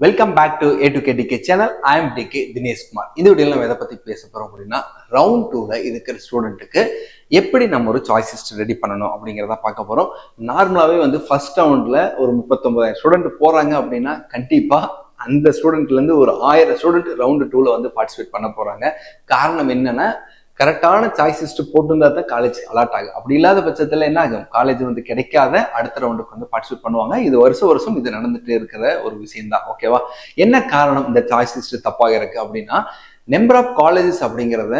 Welcome back to A to K DK channel I am D K Dineshkumar இந்த வீடியோவில் நம்ம எதை பற்றி பேச போகிறோம் அப்படின்னா ரவுண்ட் டூவில் இருக்கிற ஸ்டூடெண்ட்டுக்கு எப்படி நம்ம ஒரு சாய்ஸ் லிஸ்ட் ரெடி பண்ணணும் அப்படிங்கிறத பார்க்க போகிறோம் நார்மலாகவே வந்து ஃபர்ஸ்ட் ரவுண்டில் ஒரு முப்பத்தொம்பதாயிரம் ஸ்டூடெண்ட் போகிறாங்க அப்படின்னா கண்டிப்பாக அந்த ஸ்டூடெண்ட்லேருந்து ஒரு ஆயிரம் ஸ்டூடெண்ட் ரவுண்டு டூவில் வந்து பார்ட்டிசிபேட் பண்ண போகிறாங்க காரணம் என்னென்னா கரெக்டான சாய்ஸ் லிஸ்ட் போட்டிருந்தா தான் காலேஜ் அலாட் ஆகும். அப்படி இல்லாத பட்சத்தில் என்ன ஆகும்? காலேஜ் வந்து கிடைக்காத அடுத்த ரவுண்டுக்கு வந்து பார்ட்டிசிபேட் பண்ணுவாங்க. இது வருஷம் வருஷம் இது நடந்துட்டு இருக்கிற ஒரு விஷயம் தான். ஓகேவா என்ன காரணம் இந்த சாய்ஸ் லிஸ்ட் தப்பாக இருக்கு அப்படின்னா நம்பர் ஆஃப் காலேஜஸ் அப்படிங்கிறத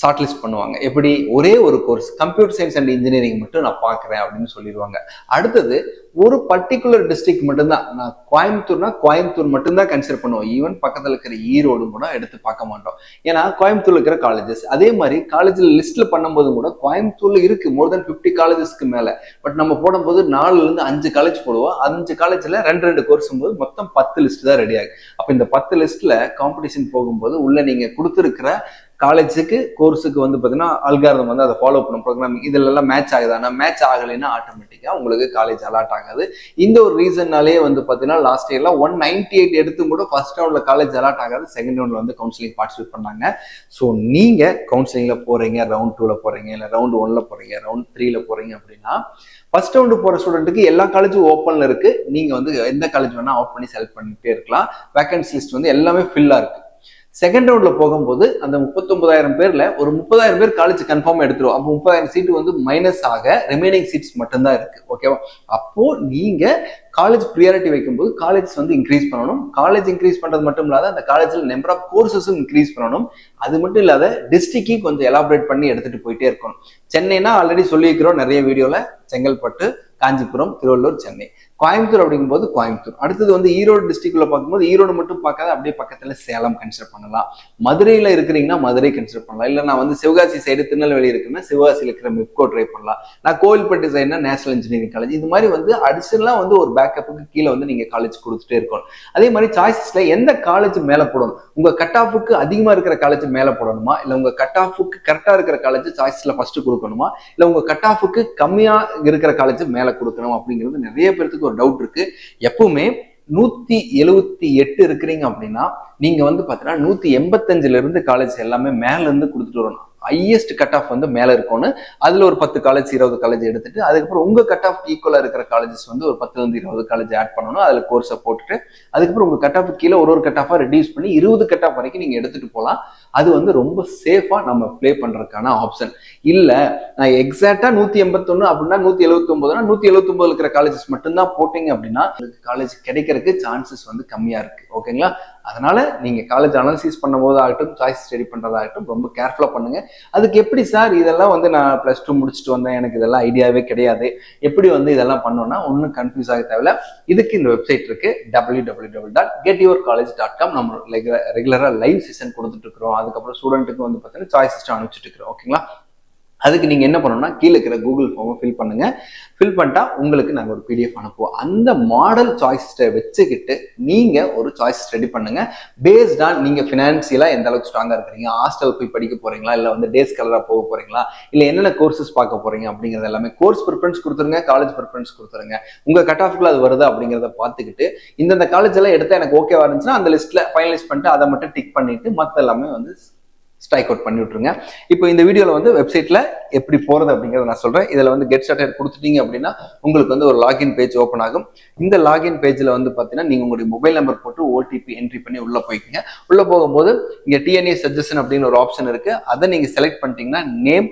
ஷார்ட் லிஸ்ட் பண்ணுவாங்க. எப்படி? ஒரே ஒரு course computer science and engineering மட்டும் நான் பார்க்குறேன் அப்படின்னு சொல்லிடுவாங்க. அடுத்தது ஒரு பர்டிகுலர் டிஸ்ட்ரிக்ட் மட்டும்தான். நான் கோயம்புத்தூர்னா கோயம்புத்தூர் மட்டும்தான் கன்சிடர் பண்ணுவோம். ஈவன் பக்கத்தில் இருக்கிற ஈரோடு கூட எடுத்து பார்க்க மாட்டோம். ஏன்னா கோயம்புத்தூர்ல இருக்கிற காலேஜஸ் அதே மாதிரி காலேஜில் லிஸ்ட்ல பண்ணும்போது கூட கோயம்புத்தூர்ல இருக்கு மோர் தென் ஃபிஃப்டி காலேஜஸ்க்கு மேலே. பட் நம்ம போடும்போது நாலுலேருந்து அஞ்சு காலேஜ் போடுவோம். அஞ்சு காலேஜில் ரெண்டு ரெண்டு கோர்ஸும் போது மொத்தம் பத்து லிஸ்ட் தான் ரெடி ஆகும் அப்போ இந்த பத்து லிஸ்ட்ல காம்படிஷன் போகும்போது உள்ள நீங்க கொடுத்துருக்கிற காலேஜுக்கு கோர்ஸுக்கு வந்து பார்த்தீங்கன்னா அல்காரதம் வந்து அதை ஃபாலோ பண்ணும் ப்ரோக்ராமிங் இதுல மேட்ச் மேட்ச் ஆகுதானா மேட்ச் ஆகலைன்னா ஆட்டோமேட்டிக்காக உங்களுக்கு காலேஜ் அலாட் ஆகாது. இந்த ஒரு ரீசன்னாலே வந்து பார்த்தீங்கன்னா லாஸ்ட் இயர்ல ஒன் நைன்டி எயிட் எடுத்து கூட ஃபர்ஸ்ட் ரவுண்டில் காலேஜ் அலாட் ஆகாது. செகண்ட் ரவுண்டில் வந்து கவுன்சிலிங் பார்ட்டிசிபேட் பண்ணாங்க. ஸோ நீங்கள் கவுன்சிலிங்கில் போகிறீங்க ரவுண்ட் டூவில் போகிறீங்க இல்லை ரவுண்ட் ஒன்ல போகிறீங்க ரவுண்ட் த்ரீல போகிறீங்க அப்படின்னா ஃபர்ஸ்ட் ரவுண்டு போகிற ஸ்டூடெண்ட்டுக்கு எல்லா காலேஜும் ஓப்பனில் இருக்குது நீங்கள் வந்து எந்த காலேஜ் வேணால் அவுட் பண்ணி செலக்ட் பண்ணிகிட்டே இருக்கலாம். வேகன்சி லிஸ்ட் வந்து எல்லாமே ஃபில்லாக இருக்குது செகண்ட் ரவுண்ட்ல போகும்போது அந்த முப்பத்தொன்பதாயிரம் பேர்ல ஒரு முப்பதாயிரம் பேர் காலேஜ் கன்ஃபார்ம் எடுத்துரும் அப்போ முப்பதாயிரம் சீட்டு வந்து மைனஸ் ஆக ரிமைனிங் சீட்ஸ் மட்டும்தான் இருக்கு. ஓகேவா அப்போ நீங்க காலேஜ் ப்ரியாரிட்டி வைக்கும்போது காலேஜ் வந்து இன்க்ரீஸ் பண்ணணும். காலேஜ் இன்க்ரீஸ் பண்றது மட்டும் இல்லாத அந்த காலேஜில் நம்பர் ஆஃப் கோர்சஸும் இன்க்ரீஸ் பண்ணணும். அது மட்டும் இல்லாத டிஸ்ட்ரிக்கையும் கொஞ்சம் எலாபரேட் பண்ணி எடுத்துட்டு போயிட்டே இருக்கணும். சென்னைனா ஆல்ரெடி சொல்லியிருக்கிறோம் நிறைய வீடியோல செங்கல்பட்டு காஞ்சிபுரம் திருவள்ளூர் சென்னை. கோயம்புத்தூர் அப்படிங்கும்போது கோயம்புத்தூர். அடுத்தது வந்து ஈரோடு டிஸ்ட்ரிக்ட்ல பார்க்கும்போது ஈரோடு மட்டும் பார்க்காத அப்படியே பக்கத்துல சேலம் கன்சிடர் பண்ணலாம். மதுரையில இருக்கிறீங்கன்னா மதுரை கன்சிடர் பண்ணலாம். இல்ல நான் வந்து சிவகாசி சைடு திருநெல்வேலி இருக்குன்னா சிவகாசியில் இருக்கிற மெப்கோ ட்ரை பண்ணலாம். நான் கோவில்பட்டி சைடுனா நேஷனல் இன்ஜினியரிங் காலேஜ் இது மாதிரி வந்து அடிஷனலா வந்து ஒரு பேக்கப்புக்கு கீழே வந்து நீங்க காலேஜ் கொடுத்துட்டே இருக்கணும். அதே மாதிரி சாய்ஸஸ்ல எந்த காலேஜ் மேல போடணும்? உங்க கட் ஆஃபுக்கு அதிகமா இருக்கிற காலேஜ் மேல போடணுமா? இல்ல உங்க கட் ஆஃபுக்கு கரெக்டா இருக்கிற காலேஜ் சாய்ஸ்ல ஃபர்ஸ்ட் கொடுக்கணுமா? இல்ல உங்க கட் ஆஃபுக்கு கம்மியா இருக்கிற காலேஜ் மேல கொடுக்கணும்? அப்படிங்கிறது நிறைய பேருக்கு ஒரு டவுட் இருக்கு. எப்பவுமே நூத்தி எழுவத்தி எட்டு இருக்கிறீங்க அப்படின்னா நீங்க வந்து பாத்தீங்கன்னா நூத்தி எண்பத்தஞ்சுல இருந்து காலேஜ் எல்லாமே மேல இருந்து கொடுத்துட்டு வரணும். ஹையஸ்ட் கட் ஆஃப் வந்து மேலே இருக்கணும் அதில் ஒரு பத்து காலேஜ் இருபது காலேஜ் எடுத்துட்டு அதுக்கப்புறம் உங்கள் கட் ஆஃப் ஈக்குவலாக இருக்கிற காலேஜஸ் வந்து ஒரு பத்துலேருந்து இருபது காலேஜ் ஆட் பண்ணணும் அதில் கோர்ஸை போட்டுட்டு அதுக்கப்புறம் உங்கள் கட் ஆஃப் கீழே ஒரு ஒரு கட் ஆஃபாக ரெடியூஸ் பண்ணி இருபது கட் ஆஃப் வரைக்கும் நீங்கள் எடுத்துகிட்டு போகலாம் அது வந்து ரொம்ப சேஃபாக நம்ம ப்ளே பண்ணுறதுக்கான ஆப்ஷன் இல்லை நான் எக்ஸாக்டாக நூற்றி எண்பத்தொன்னு அப்படின்னா நூற்றி எழுபத்தொம்போதுனா நூற்றி எழுபத்தொம்போது இருக்கிற காலேஜஸ் மட்டும்தான் போட்டிங்க அப்படின்னா காலேஜ் கிடைக்கிறதுக்கு சான்சஸ் வந்து கம்மியாக இருக்குது ஓகேங்களா அதனால நீங்கள் காலேஜ் அனாலிசிஸ் பண்ணும்போது ஆகட்டும் சாய்ஸ் ஸ்டடி பண்ணுறதாகட்டும் ரொம்ப கேர்ஃபுல்லாக பண்ணுங்க. அதுக்கு எப்படி சார் இதெல்லாம் வந்து நான் ப்ளஸ் டூ முடிச்சுட்டு வந்தேன்? எனக்கு இதெல்லாம் ஐடியாவே கிடையாது. எப்படி வந்து இதெல்லாம் பண்ணோம்னா ஒன்றும் கன்ஃபியூஸ் ஆக தேவையில்ல. இதுக்கு இந்த வெப்சைட் இருக்கு W W W dot get your college dot com நம்ம ரெகுலராக லைவ் செஷன் கொடுத்துட்டு இருக்கிறோம். அதுக்கப்புறம் ஸ்டூடெண்ட்டுக்கு வந்து பார்த்தீங்கன்னா சாய்ஸ் சிஸ்டம் அனுப்பிச்சிட்டு இருக்கிறோம். ஓகேங்களா அதுக்கு நீங்கள் என்ன பண்ணணும்னா கீழே இருக்கிற கூகுள் ஃபார்மை ஃபில் பண்ணுங்க. ஃபில் பண்ணிட்டா உங்களுக்கு நாங்கள் ஒரு பிடிஎஃப் அனுப்புவோம். அந்த மாடல் சாய்ஸ்ட்டை வச்சுக்கிட்டு நீங்கள் ஒரு சாய்ஸ் ரெடி பண்ணுங்க. பேஸ்ட் ஆன் நீங்கள் ஃபினான்சியலாக எந்த அளவுக்கு ஸ்ட்ராங்காக இருக்கிறீங்க ஹாஸ்டல் போய் படிக்க போறீங்களா இல்லை வந்து டேஸ் கலராக போக போறீங்களா இல்லை என்னென்ன கோர்சஸ் பார்க்க போறீங்க அப்படிங்கிறது எல்லாமே கோர்ஸ் ப்ரிஃபரன்ஸ் கொடுத்துருங்க காலேஜ் ப்ரிஃபரன்ஸ் கொடுத்துருங்க. உங்கள் கட் ஆஃப்ல அது வருதா அப்படிங்கிறத பார்த்துக்கிட்டு இந்தந்த காலேஜ் எல்லாம் எடுத்தால் எனக்கு ஓகேவா இருந்துச்சுன்னா அந்த லிஸ்ட்டில் ஃபைனலைஸ் பண்ணிட்டு அதை மட்டும் டிக் பண்ணிட்டு மற்ற எல்லாமே வந்து ஸ்ட்ரைக் அவுட் பண்ணி விட்ருங்க இப்போ இந்த வீடியோவில் வந்து வெப்சைட்டில் எப்படி போகிறது அப்படிங்கிறத நான் சொல்கிறேன் இதில் வந்து கெட் ஸ்டார்டட் கொடுத்துட்டீங்க அப்படின்னா உங்களுக்கு வந்து ஒரு லாகின் பேஜ் ஓப்பன் ஆகும். இந்த லாகின் பேஜில் வந்து பார்த்தீங்கன்னா நீங்கள் உங்களுடைய மொபைல் நம்பர் போட்டு ஓடிபி என்ட்ரி பண்ணி உள்ளே போய்க்குங்க. உள்ளே போகும்போது இங்கே டிஎன்ஏ சஜஷன் அப்படின்னு ஒரு ஆப்ஷன் இருக்குது அதை நீங்கள் செலக்ட் பண்ணிட்டீங்கன்னா நேம்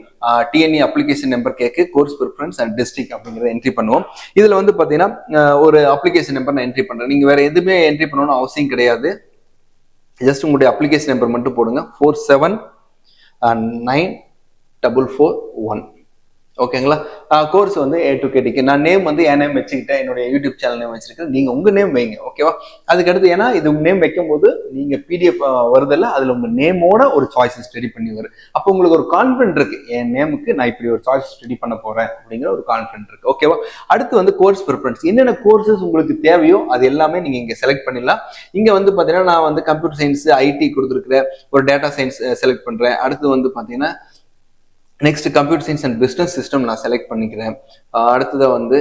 டிஎன்ஏ அப்ளிகேஷன் நம்பர் கேட்கு கோர்ஸ் ப்ரிஃபரன்ஸ் அண்ட் டிஸ்ட்ரிக்ட் அப்படிங்கிறத என்ட்ரி பண்ணுவோம். இதில் வந்து பார்த்தீங்கன்னா ஒரு அப்ளிகேஷன் நம்பர் நான் என்ட்ரி பண்ணுறேன் நீங்கள் வேறு எதுவுமே என்ட்ரி பண்ணணும்னு அவசியம் கிடையாது. ஜஸ்ட் உங்களுடைய அப்ளிகேஷன் நம்பர் மட்டும் போடுங்க. Four seven nine double four one ஓகேங்களா கோர்ஸ் வந்து ஏ டு கேடிக்கு நான் நேம் வந்து என் நேம் வச்சுக்கிட்டேன். என்னுடைய யூடியூப் சேனல் நேம் வச்சிருக்கேன் நீங்கள் உங்கள் நேம் வைங்க ஓகேவா அதுக்கடுத்து ஏன்னா இது உங்கள் நேம் வைக்கும்போது நீங்கள் பிடிஎஃப் வருதில்ல அதில் உங்கள் நேமோட ஒரு சாய்ஸஸ் ரெடி பண்ணி வரும் அப்போ உங்களுக்கு ஒரு கான்ஃபிடென்ட் இருக்கு. என் நேமுக்கு நான் இப்படி ஒரு சாய்ஸ் ரெடி பண்ண போகிறேன் அப்படிங்கிற ஒரு கான்ஃபிடென்ட் இருக்கு ஓகேவா அடுத்து வந்து கோர்ஸ் ப்ரிஃபரன்ஸ் என்னென்ன கோர்சஸ் உங்களுக்கு தேவையோ அது எல்லாமே நீங்கள் இங்கே செலக்ட் பண்ணிடலாம். இங்கே வந்து பார்த்தீங்கன்னா நான் வந்து கம்ப்யூட்டர் சயின்ஸ் ஐடி கொடுத்துருக்குற ஒரு டேட்டா சயின்ஸ் செலக்ட் பண்ணுறேன் அடுத்து வந்து பார்த்தீங்கன்னா next computer science and business system நான் செலக்ட் பண்ணிக்கிறேன். அடுத்ததாக வந்து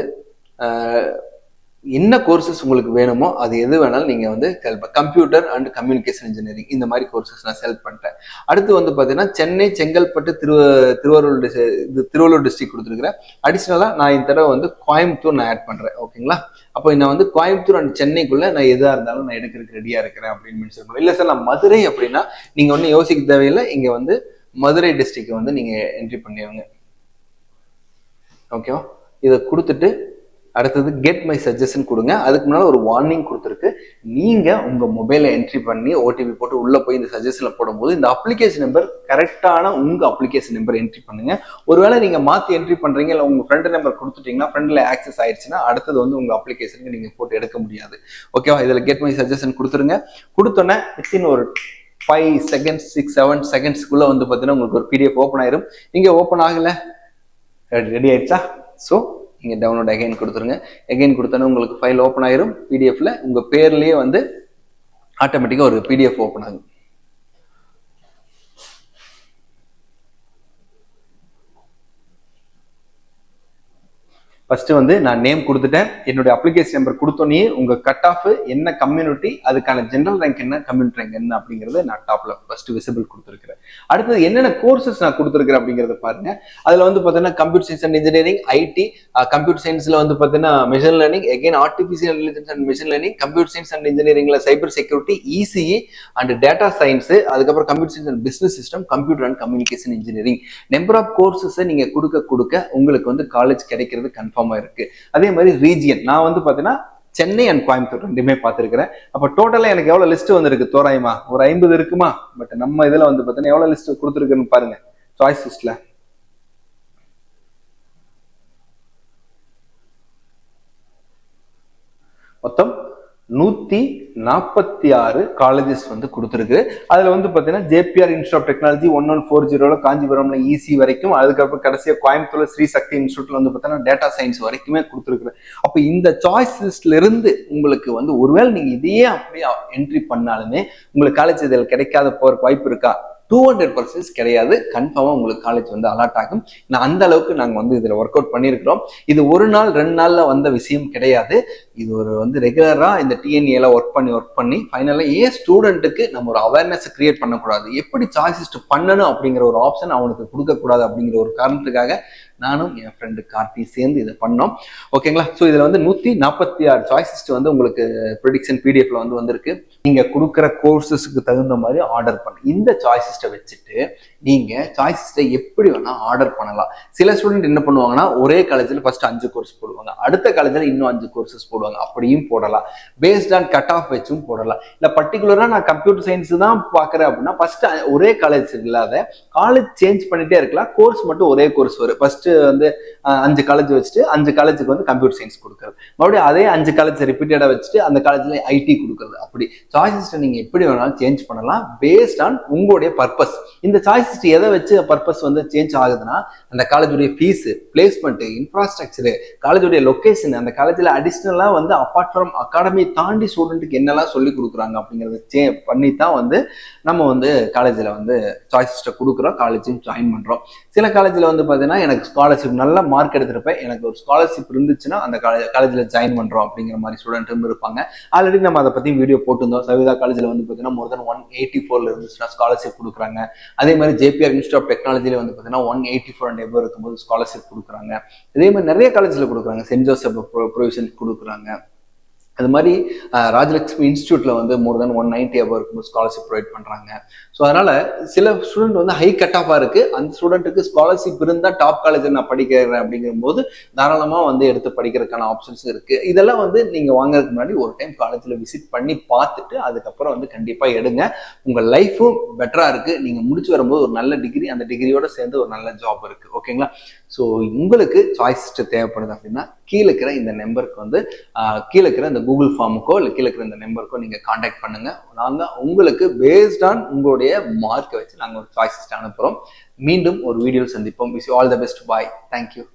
என்ன கோர்சஸ் உங்களுக்கு வேணுமோ அது எது வேணாலும் நீங்கள் வந்து கம்ப்யூட்டர் அண்ட் கம்யூனிகேஷன் இன்ஜினியரிங் இந்த மாதிரி கோர்சஸ் நான் செலக்ட் பண்ணிட்டேன். அடுத்து வந்து பார்த்தீங்கன்னா சென்னை செங்கல்பட்டு திரு திருவாரூர் dis- இது திருவள்ளூர் டிஸ்ட்ரிக்ட் கொடுத்துருக்குறேன். அடிஷ்னலாக நான் இந்த தடவை வந்து கோயம்புத்தூர் நான் ஆட் பண்ணுறேன் ஓகேங்களா அப்போ நான் வந்து கோயம்புத்தூர் அண்ட் சென்னைக்குள்ளே நான் எதாக இருந்தாலும் நான் எடுக்கிறதுக்கு ரெடியாக இருக்கிறேன் அப்படின்னு மென்ஷன் பண்ணுவேன். இல்லை சார் நான் மதுரை அப்படின்னா நீங்கள் ஒன்றும் யோசிக்க தேவையில்லை. இங்கே வந்து மதுரை டிஸ்ட்ரிக்ட் வந்து நீங்கள் என்ட்ரி பண்ணிடுங்க ஓகேவா இதை கொடுத்துட்டு அடுத்தது கெட் மை சஜஷன் கொடுங்க. அதுக்கு முன்னாடி ஒரு வார்னிங் கொடுத்துருக்கு. நீங்கள் உங்கள் மொபைலை என்ட்ரி பண்ணி ஓடிபி போட்டு உள்ளே போய் இந்த சஜஷனில் போடும்போது இந்த அப்ளிகேஷன் நம்பர் கரெக்டான உங்கள் அப்ளிகேஷன் நம்பர் என்ட்ரி பண்ணுங்கள் ஒருவேளை நீங்கள் மாற்றி என்ட்ரி பண்ணுறீங்க இல்லை உங்கள் ஃப்ரெண்டு நம்பர் கொடுத்துட்டீங்கன்னா ஃப்ரெண்டில் ஆக்சஸ் ஆயிடுச்சுன்னா அடுத்தது வந்து உங்கள் அப்ளிகேஷனுக்கு நீங்கள் போட்டு எடுக்க முடியாது. ஓகேவா இதில் கெட் மை சஜஷன் கொடுத்துருங்க. கொடுத்தோன்னே வித்தின் ஒரு ஃபைவ் செகண்ட்ஸ் சிக்ஸ் செவன் செகண்ட்ஸ்க்குள்ள வந்து பார்த்தீங்கன்னா உங்களுக்கு ஒரு பிடிஎஃப் ஓப்பன் ஆயிரும். இங்கே ஓப்பன் ஆகல. ரெடி ஆயிடுச்சா? ஸோ நீங்கள் டவுன்லோட் அகைன் கொடுத்துருங்க. அகைன் கொடுத்தோன்னே உங்களுக்கு ஃபைல் ஓப்பன் ஆயிரும். பிடிஎஃப்ல உங்கள் பேர்லயே வந்து ஆட்டோமேட்டிக்காக ஒரு பிடிஎஃப் ஓப்பன் ஆகும். ஃபர்ஸ்ட் வந்து நான் நேம் கொடுத்துட்டேன். என்னுடைய அப்ளிகேஷன் நம்பர் கொடுத்தோன்னே உங்க கட் ஆஃப் என்ன கம்யூனிட்டி அதுக்கான ஜென்ரல் ரேங்க் என்ன கம்யூனிட்டி ரேங்க் என்ன அப்படிங்கறத நான் டாப்ல ஃபர்ஸ்ட் விசிபிள் கொடுத்துருக்கிறேன். அடுத்தது என்னென்ன கோர்சஸ் நான் கொடுத்துருக்கிறேன் அப்படிங்கறத பாருங்க. அதுல வந்து பாத்தீங்கன்னா computer science and engineering IT computer சயின்ஸ்ல வந்து பாத்தீங்கன்னா machine learning again artificial intelligence and machine learning computer science and இன்ஜினியரிங்ல cyber security ECE and data science அதுக்கப்புறம் computer science and business system computer and communication engineering number of கோர்சஸை நீங்க கொடுக்க கொடுக்க உங்களுக்கு வந்து college கிடைக்கிறது கன்ஃபார்ம் இருக்கு. அதே மாதிரி ரீஜியன் நான் வந்து பாத்தீங்கன்னா சென்னை அண்ட் கோயம்புத்தூர் ரெண்டுமே பார்த்துருக்கிறேன் அப்போ டோட்டலாக எனக்கு எவ்வளோ லிஸ்ட் வந்திருக்கு தோராயமா? ஒரு ஐம்பது இருக்குமா? பட் நம்ம இதில் வந்து பார்த்தீங்கன்னா எவ்வளோ லிஸ்ட் கொடுத்துருக்குன்னு பாருங்க. சாய்ஸ் லிஸ்ட்ல மொத்தம் நூத்தி நாற்பத்தி ஆறு காலேஜஸ் வந்து கொடுத்துருக்கு. அதில் வந்து பார்த்தீங்கன்னா JBR institute of technology one one four ஜீரோல காஞ்சிபுரம்ல இசி வரைக்கும் அதுக்கப்புறம் கடைசியாக கோயம்புத்தூர் ஸ்ரீ சக்தி இன்ஸ்டியூட்ல வந்து பார்த்தீங்கன்னா டேட்டா சயின்ஸ் வரைக்குமே கொடுத்துருக்குறேன் அப்போ இந்த சாய்ஸ் லிஸ்ட்ல இருந்து உங்களுக்கு வந்து ஒருவேளை நீங்கள் இதையே அப்படியே என்ட்ரி பண்ணாலுமே உங்களுக்கு காலேஜ் இதில் கிடைக்காத போகிற வாய்ப்பு இருக்கா? டூ ஹண்ட்ரட் பர்சன்ஸ் கிடையாது. கன்ஃபார்மாக உங்களுக்கு காலேஜ் வந்து அலாட் ஆகும். நான் அந்த அளவுக்கு நாங்கள் வந்து இதில் ஒர்க் அவுட் பண்ணியிருக்கிறோம். இது ஒரு நாள் ரெண்டு நாளில் வந்த விஷயம் கிடையாது. இது ஒரு வந்து ரெகுலராக இந்த டிஎன்ஏல ஒர்க் பண்ணி ஒர்க் பண்ணி ஃபைனலாக ஏன் ஸ்டூடெண்ட்டுக்கு நம்ம ஒரு அவேர்னஸ் கிரியேட் பண்ணக்கூடாது. எப்படி சாய்ஸிஸ்ட் பண்ணணும் அப்படிங்கிற ஒரு ஆப்ஷன் அவனுக்கு கொடுக்கக்கூடாது அப்படிங்கிற ஒரு காரணத்துக்காக நானும் என் ஃப்ரெண்டு கார்த்தி சேர்ந்து இதை பண்ணோம். ஓகேங்களா ஸோ இதில் வந்து நூற்றி நாற்பத்தி ஆறு சாய்ஸஸ் வந்து உங்களுக்கு ப்ரொடிக்ஷன் பிடிஎஃப்ல வந்து வந்திருக்கு. நீங்கள் கொடுக்குற கோர்சஸ்க்கு தகுந்த மாதிரி ஆர்டர் பண்ண. இந்த சாய்ஸிஸ்ட்டை வச்சுட்டு நீங்கள் சாய்ஸிஸ்ட்டை எப்படி வேணால் ஆர்டர் பண்ணலாம். சில ஸ்டூடெண்ட் என்ன பண்ணுவாங்கன்னா ஒரே காலேஜில் ஃபர்ஸ்ட் அஞ்சு கோர்ஸ் போடுவாங்க. அடுத்த காலேஜில் இன்னும் அஞ்சு கோர்சஸ் போடுவாங்க. அப்படியும் போடலாம். பேஸ்ட் ஆன் கட் ஆஃப் வச்சும் போடலாம். இல்லை பர்டிகுலராக நான் கம்ப்யூட்டர் சயின்ஸ் தான் பார்க்குறேன் அப்படின்னா ஃபர்ஸ்ட் ஒரே காலேஜ் இல்லாத காலேஜ் சேஞ்ச் பண்ணிகிட்டே இருக்கலாம். கோர்ஸ் மட்டும் ஒரே கோர்ஸ் வரும். ஃபர்ஸ்ட் வந்து அஞ்சு காலேஜ் வச்சுட்டு அஞ்சு காலேஜுக்கு வந்து கம்ப்யூட்டர் சயின்ஸ் கொடுக்குறது. மறுபடியும் அதே அஞ்சு காலேஜ் ரிப்பீட்டடாக வச்சுட்டு அந்த காலேஜ்ல ஐடி கொடுக்குறது. அப்படி. சாய்ஸிஸ்ட்டை நீங்கள் எப்படி வேணாலும் சேஞ்ச் பண்ணலாம் பேஸ்ட் ஆன் உங்களுடைய பர்பஸ் இந்த சாய்ஸிஸ்ட் எதை வச்சு பர்பஸ் வந்து சேஞ்ச் ஆகுதுன்னா அந்த காலேஜுடைய ஃபீஸு பிளேஸ்மெண்ட் இன்ஃப்ராஸ்ட்ரக்சரு காலேஜுடைய லொக்கேஷன் அந்த காலேஜில் அடிஷ்னலாக வந்து அப்பார்ட் ஃப்ரம் அகாடமி தாண்டி ஸ்டூடெண்ட்டுக்கு என்னெல்லாம் சொல்லி கொடுக்குறாங்க அப்படிங்கிறத சே பண்ணி தான் வந்து நம்ம வந்து காலேஜில் வந்து சாய்ஸிஸ்ட்டை கொடுக்குறோம் காலேஜையும் ஜாயின் பண்ணுறோம் சில காலேஜில் வந்து பார்த்தீங்கன்னா எனக்கு ஸ்காலர்ஷிப் நல்ல மார்க் எடுத்திருப்பேன். எனக்கு ஒரு ஸ்காலர்ஷிப் இருந்துச்சுன்னா அந்த காலேஜ் காலேஜில் ஜாயின் பண்ணுறோம் அப்படிங்கிற மாதிரி ஸ்டூடெண்ட்டும் இருப்பாங்க. ஆல்ரெடி நம்ம அதை பற்றி வீடியோ போட்டிருந்தோம். சவிதா காலேஜில் வந்து பார்த்தீங்கன்னா மோர் தென் ஒன் எயிட்டி ஃபோரில் இருந்துச்சுன்னா ஸ்காலர்ஷிப் கொடுக்குறாங்க. அதே மாதிரி ஜேபிஆர் இன்ஸ்டியூட் ஆஃப் டெக்னாலஜியில் வந்து பார்த்தீங்கன்னா ஒன் எயிட்டி ஃபோர் அண்ட் எவ்வளோ இருக்கும்போது ஸ்காலர்ஷிப் கொடுக்குறாங்க. இதே மாதிரி நிறைய காலேஜில் கொடுக்குறாங்க. சென்ட் ஜோசப் ப்ரொவிஷன் கொடுக்குறாங்க. அது மாதிரி ராஜலட்சுமி இன்ஸ்டியூட்டில் வந்து மோர் தென் ஒன் நைன்டி அபர் இருக்கும்போது ஸ்காலர்ஷிப் ப்ரொவைட் பண்ணுறாங்க ஸோ அதனால் சில ஸ்டூடெண்ட் வந்து ஹை கட் ஆஃபாக இருக்குது அந்த ஸ்டூடெண்ட்டுக்கு ஸ்காலர்ஷிப் இருந்தால் டாப் காலேஜ் நான் படிக்கிறேன் அப்படிங்கும்போது தாராளமாக வந்து எடுத்து படிக்கிறதுக்கான ஆப்ஷன்ஸ் இருக்குது இதெல்லாம் வந்து நீங்கள் வாங்குறதுக்கு முன்னாடி ஒரு டைம் காலேஜில் விசிட் பண்ணி பார்த்துட்டு அதுக்கப்புறம் வந்து கண்டிப்பாக எடுங்க. உங்கள் லைஃபும் பெட்டராக இருக்குது நீங்கள் முடிச்சு வரும்போது ஒரு நல்ல டிகிரி அந்த டிகிரியோட சேர்ந்து ஒரு நல்ல ஜாப் இருக்குது ஓகேங்களா ஸோ உங்களுக்கு சாய்ஸ் தேவைப்படுது அப்படின்னா கீழே இருக்கிற இந்த நம்பருக்கு வந்து கீழே இருக்கிற இந்த கூகுள் ஃபார்முக்கோ இல்லை கீழே இருக்கிற இந்த நம்பருக்கோ நீங்கள் காண்டாக்ட் பண்ணுங்க. நாங்கள் உங்களுக்கு பேஸ்ட் ஆன் உங்களுடைய மார்க்கை வச்சு நாங்கள் ஒரு சாய்ஸஸ் அனுப்புகிறோம் மீண்டும் ஒரு வீடியோ சந்திப்போம். Wish all the best bye thank you